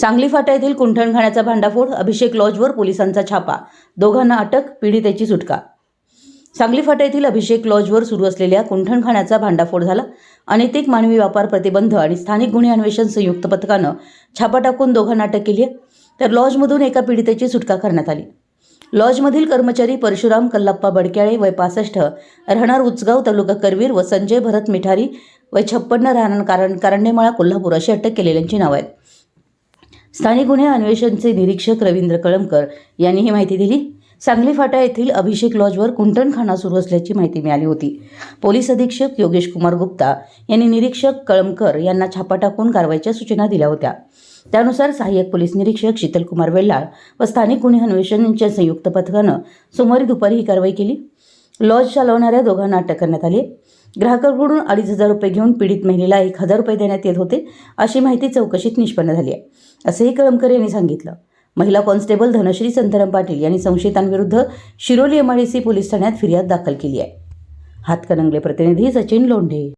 सांगली फाटा येथील कुंठणखाण्याचा भांडाफोड अभिषेक लॉजवर पोलिसांचा छापा. दोघांना अटक पीडितेची सुटका. सांगली फाटा येथील अभिषेक लॉजवर सुरू असलेल्या कुंठणखाण्याचा भांडाफोड झाला. अनैतिक मानवी व्यापार प्रतिबंध आणि स्थानिक गुन्हे अन्वेषण संयुक्त पथकानं छापा टाकून दोघांना अटक केली आहे. तर लॉजमधून एका पीडितेची सुटका करण्यात आली. लॉजमधील कर्मचारी परशुराम कल्लाप्पा बडक्याळे वय पासष्ट राहणार उचगाव तालुका करवीर व संजय भरत मिठारी वय छप्पन्न राहणार कारण कारंडेमाळा कोल्हापूर अशी अटक केलेल्यांची नावं आहेत. स्थानिक गुन्हे अन्वेषणचे निरीक्षक रवींद्र कळमकर यांनी ही माहिती दिली. सांगली फाटा येथील अभिषेक लॉजवर कुंटणखाना सुरू असल्याची माहिती मिळाली होती. पोलीस अधीक्षक योगेश कुमार गुप्ता यांनी निरीक्षक कळमकर यांना छापा टाकून कारवाईच्या सूचना दिल्या होत्या. त्यानुसार सहाय्यक पोलीस निरीक्षक शीतलकुमार वेल्लाळ व स्थानिक गुन्हे अन्वेषणच्या संयुक्त पथकानं सोमवारी दुपारी ही कारवाई केली. लॉज चालवणाऱ्या दोघांना अटक करण्यात आली. ग्राहकांकडून अडीच हजार रुपये घेऊन पीडित महिलेला एक हजार रुपये देण्यात येत होते अशी माहिती चौकशीत निष्पन्न झाली आहे असंही कळमकर यांनी सांगितलं. महिला कॉन्स्टेबल धनश्री संतराम पाटील यांनी संशयितांविरुद्ध शिरोली एमआयडीसी पोलीस ठाण्यात फिर्याद दाखल केली आहे. हातकणंगले प्रतिनिधी सचिन लोंढे.